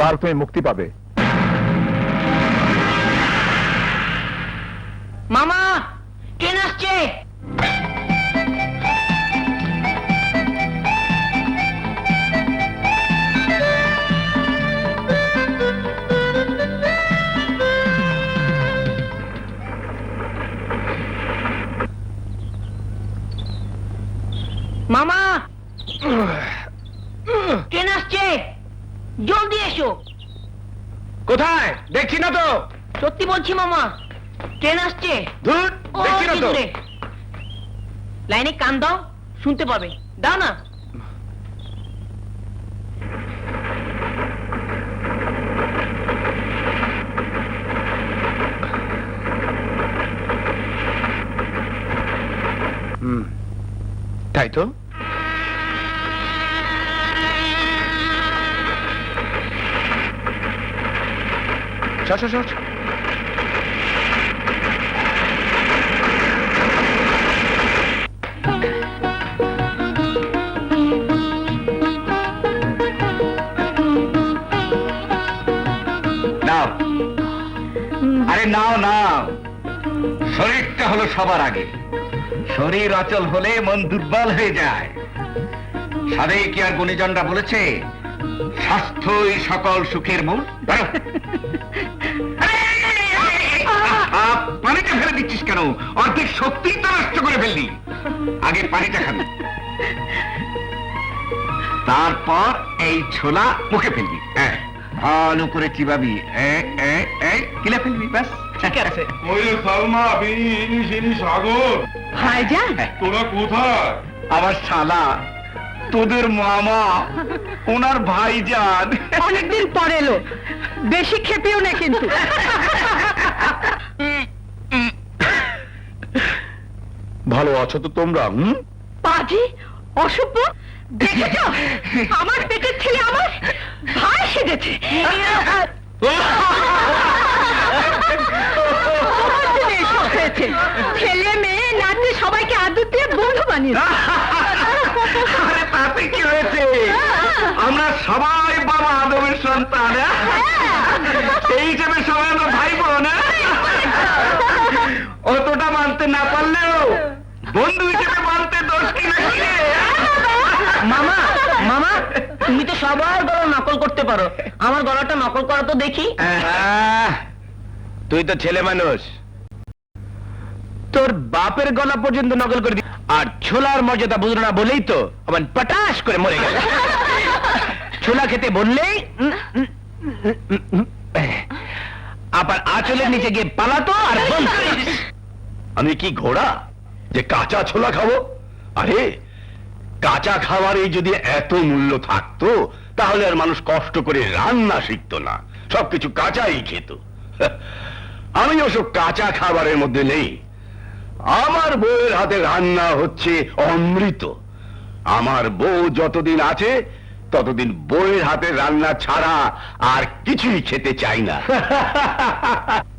কাল তুমি মুক্তি পাবে? মামা ট্রেন আসছে। মামা ট্রেন আসছে। জলদি এসো। কোথায়? দেখছি না তো। সত্যি বলছি মামা ট্রেন আসছে। ধুর দেখছি না তো। লাইনে কান দাও শুনতে পাবে। দাও না। তাই তো? চল চল চল। নাও। আরে নাও নাও। শরীরটা হলো সবার আগে। শরীর অচল হলে মন দুর্বল হয়ে যায়। সাদে কি আর গুণীজনরা বলেছে স্বাস্থ্যই সকল সুখের মূল। পানিটা ফেলে দিচ্ছিস কেন? অর্ধেক শক্তি তো নষ্ট করে ফেললি। আগে পানিটা খাবি। তারপর এই ছোলা মুখে ফেলবি। হ্যাঁ। ভালো করে চিবাবি। এ, এ, এ, গিলে ফেলবি? ব্যাস। ঠিক আছে। ওই সালমা বিনি সিনি সাগর ভাইজান? তোরা কোথায়? আমার শালা তোদের মামা ওনার ভাইজান অনেকদিন পর এলো। বেশি খেপিও না কিন্তু। ভালো আছো তো তোমরা হুম? পাজি অসভ্য? দেখেছ? আমার পেটের ছেলে আমার ভাই সেজেছে। ছেলে মেয়ে নাচে সবাইকে আদর দিয়ে বন্ধু বানিয়ে আরে তাতে কি হয়েছে? আমরা সবাই বাবা আদমের সন্তান হ্যাঁ? সেই হিসেবে সবাই আমরা ভাই বোন হ্যাঁ? অতটা মানতে না পারলেও বন্ধু হিসেবে মানতে দোষ কি মামা মামা তুমি তো সবার গলা নকল করতে পারো। আমার গলাটা নকল করা তো দেখি। আহ, তুই তো ছেলে মানুষ। তোর বাপের গলা পর্যন্ত নকল করে দি আর ছোলার মর্যাদা বুঝলো না বলেই তো আমার পটাশ করে মরে গেল। ছোলা খেতে বললেই আবার আঁচলের নিচে গিয়ে পালাতো আর আমি কি ঘোড়া যে কাঁচা ছোলা খাব? আরে, কাঁচা খাবারে যদি এত মূল্য থাকতো, তাহলে আর মানুষ কষ্ট করে রান্না শিখতো না। সবকিছু কাঁচাই খেত। আমি ওসব কাঁচা খাবারের মধ্যে নেই। আমার বউয়ের হাতে রান্না হচ্ছে অমৃত। আমার বউ যতদিন আছে, ততদিন বউয়ের হাতে রান্না ছাড়া আর কিছুই খেতে চাই না।